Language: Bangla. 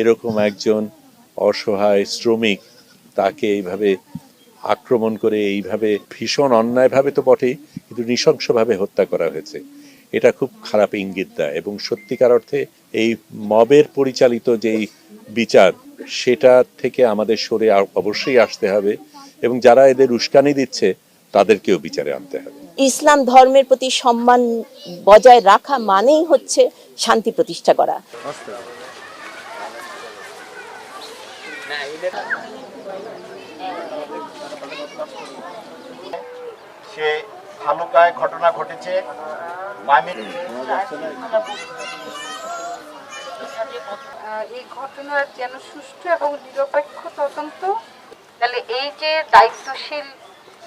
এরকম একজন অসহায় শ্রমিক তাকে এইভাবে আক্রমণ করে, এইভাবে ভীষণ অন্যায়ভাবে তো বটেই, কিন্তু নৃশংসভাবে হত্যা করা হয়েছে। এটা খুব খারাপ ইঙ্গিত দেয় এবং সত্যিকার অর্থে এই মবের পরিচালিত যেই বিচার, সেটা থেকে আমাদের সরে অবশ্যই আসতে হবে এবং যারা এদের উস্কানি দিচ্ছে তাদেরকেও বিচারে আনতে হবে। ইসলাম ধর্মের প্রতি সম্মান বজায় রাখা মানেই হচ্ছে শান্তি প্রতিষ্ঠা করা। সে ভালুকায় ঘটনা ঘটেছে এই ঘটনার যেন সুষ্ঠু এবং নিরপেক্ষ তদন্ত তাহলে এই যে দায়িত্বশীল